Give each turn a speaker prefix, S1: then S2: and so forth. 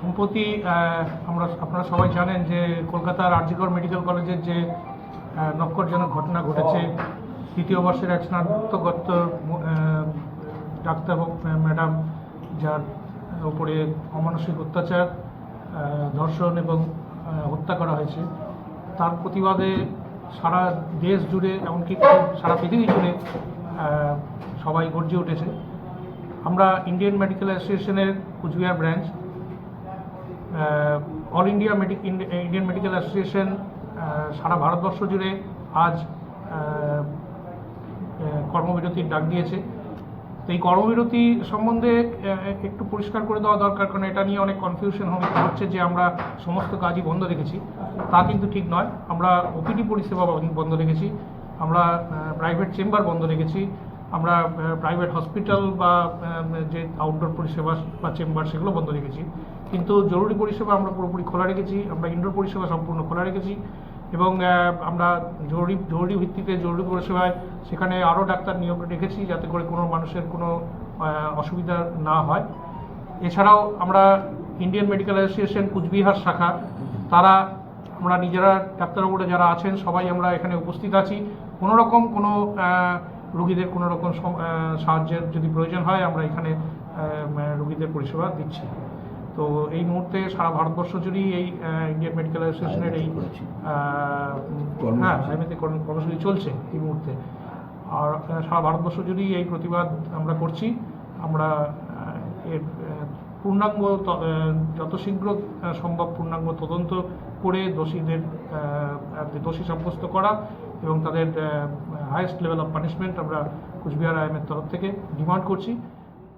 S1: সম্প্রতি আমরা, আপনারা সবাই জানেন যে কলকাতার আরজিকর মেডিকেল কলেজের যে নক্করজনক ঘটনা ঘটেছে তৃতীয় বর্ষের এক স্নাতকোত্ত ডাক্তার, ম্যাডাম, যার উপরে অমানসিক অত্যাচার ধর্ষণ এবং হত্যা করা হয়েছে। তার প্রতিবাদে সারা দেশ জুড়ে, এমনকি সারা পৃথিবী জুড়ে সবাই গর্জে উঠেছে। আমরা ইন্ডিয়ান মেডিকেল অ্যাসোসিয়েশনের Coochbehar branch all India medic Indian medical association সারা ভারতবর্ষ জুড়ে আজ কর্মবিরতির ডাক দিয়েছে। তো এই কর্মবিরতি সম্বন্ধে একটু পরিষ্কার করে দেওয়া দরকার, কারণ এটা নিয়ে অনেক কনফিউশন হচ্ছে যে আমরা সমস্ত কাজই বন্ধ রেখেছি। তা কিন্তু ঠিক নয়। আমরা ওপিডি পরিষেবা বন্ধ রেখেছি। আমরা প্রাইভেট চেম্বার বন্ধ রেখেছি। আমরা প্রাইভেট হসপিটাল বা যে আউটডোর পরিষেবা বা চেম্বার সেগুলো বন্ধ রেখেছি। কিন্তু জরুরি পরিষেবা আমরা পুরোপুরি খোলা রেখেছি, আমরা ইনডোর পরিষেবা সম্পূর্ণ খোলা রেখেছি এবং আমরা জরুরি জরুরি ভিত্তিতে জরুরি পরিষেবায় সেখানে আরও ডাক্তার নিয়োগ রেখেছি যাতে করে কোনো মানুষের কোনো অসুবিধা না হয়। এছাড়াও আমরা ইন্ডিয়ান মেডিকেল অ্যাসোসিয়েশন কুচবিহার শাখা, তারা আমরা নিজেরা ডাক্তারবাবুরা যারা আছেন সবাই আমরা এখানে উপস্থিত আছি। কোনোরকম কোনো রুগীদের কোনো রকম সাহায্যের যদি প্রয়োজন হয় আমরা এখানে রুগীদের পরিষেবা দিচ্ছি। তো এই মুহূর্তে সারা ভারতবর্ষ জুড়েই এই ইন্ডিয়ান মেডিকেল অ্যাসোসিয়েশনের এই। হ্যাঁ কর্মসূচি চলছে এই মুহূর্তে। আর সারা ভারতবর্ষ জুড়েই এই প্রতিবাদ আমরা করছি। আমরা এর পূর্ণাঙ্গ যত শীঘ্র সম্ভব পূর্ণাঙ্গ তদন্ত করে দোষীদের দোষী সাব্যস্ত করা এবং তাদের হায়েস্ট লেভেল অফ পানিশমেন্ট আমরা কুচবিহার আইএমের তরফ থেকে ডিমান্ড করছি।